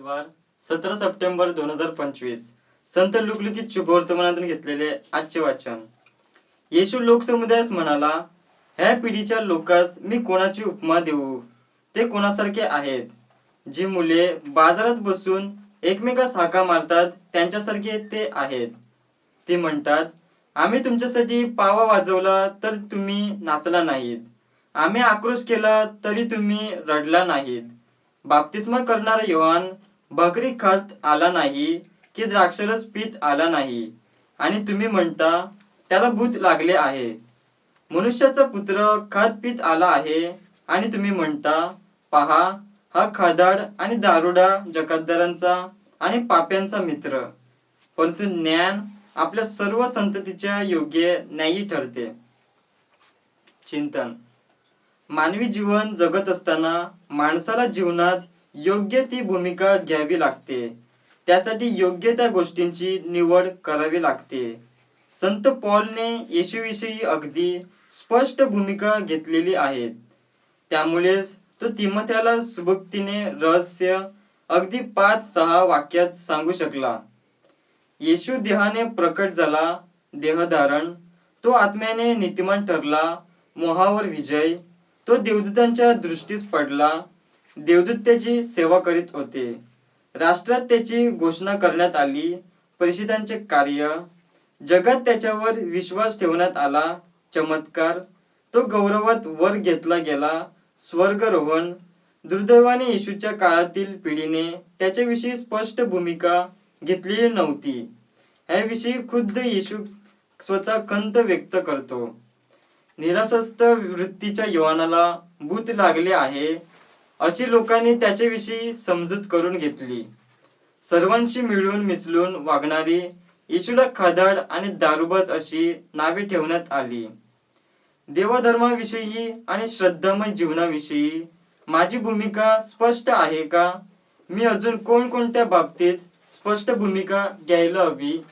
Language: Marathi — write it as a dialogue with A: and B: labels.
A: बुधवार सतरा सप्टेंबर दोन हजार पंचवीस. संत लुकलुकीत शुभवर्तमानातून घेतलेले आजचे वाचन. येशू लोकसमुदायास म्हणाला ह्या पिढीच्या लोकास मी कोणाची उपमा देऊ? ते कोणासारखे आहेत? जी मुले बाजारात बसून एकमेकास हाका मारतात त्यांच्यासारखे ते आहेत. ते म्हणतात आम्ही तुमच्यासाठी पावा वाजवला तर तुम्ही नाचला नाहीत. आम्ही आक्रोश केला तरी तुम्ही रडला नाहीत. बाप्तिस्मा करणारा योहान भाकरी खात आला नाही की द्राक्षरस पीत आला नाही. आणि तुम्ही म्हणता त्याला भूत लागले आहे. मनुष्याचा पुत्र खात पीत आला आहे. आणि तुम्ही म्हणता पहा हा खादाड आणि दारुडा जकातदारांचा आणि पाप्यांचा मित्र. परंतु ज्ञान आपल्या सर्व संततीच्या योग्य न्यायी ठरते. चिंतन. मानवी जीवन जगत असताना माणसाला जीवनात योग्य ती भूमिका घ्यावी लागते. त्यासाठी योग्य त्या गोष्टींची निवड करावी लागते. संत पॉलने येशूविषयी अगदी स्पष्ट भूमिका घेतलेली आहे. त्यामुळेच तो तिमथ्याला सुबक्तीने रहस्य अगदी पाच सहा वाक्यात सांगू शकला. येशू देहाने प्रकट झाला देहधारण तो आत्म्याने नीतिमान ठरला मोहावर विजय तो देवदूतांच्या दृष्टीस पडला देवदूत त्याची सेवा करीत होते. राष्ट्रात त्याची घोषणा करण्यात आली. परिषदांचे कार्य जगात त्याच्यावर विश्वास ठेवण्यात आला. चमत्कार तो गौरवात वर घेतला गेला. स्वर्गरोहण दुर्दैवाने येशूच्या काळातील पिढीने त्याच्याविषयी स्पष्ट भूमिका घेतलेली नव्हती. याविषयी खुद्द येशू स्वतः खंत व्यक्त करतो. निरासस्त वृत्तीच्या युवानाला भूत लागले आहे. अशी लोकांनी त्याच्याविषयी समजूत करून घेतली. सर्वांशी मिळून मिसळून वागणारी येशूला खादाड आणि दारुबाज अशी नावे ठेवण्यात आली. देवधर्माविषयी आणि श्रद्धामय जीवनाविषयी माझी भूमिका स्पष्ट आहे का? मी अजून कोणकोणत्या बाबतीत स्पष्ट भूमिका घ्यायला हवी?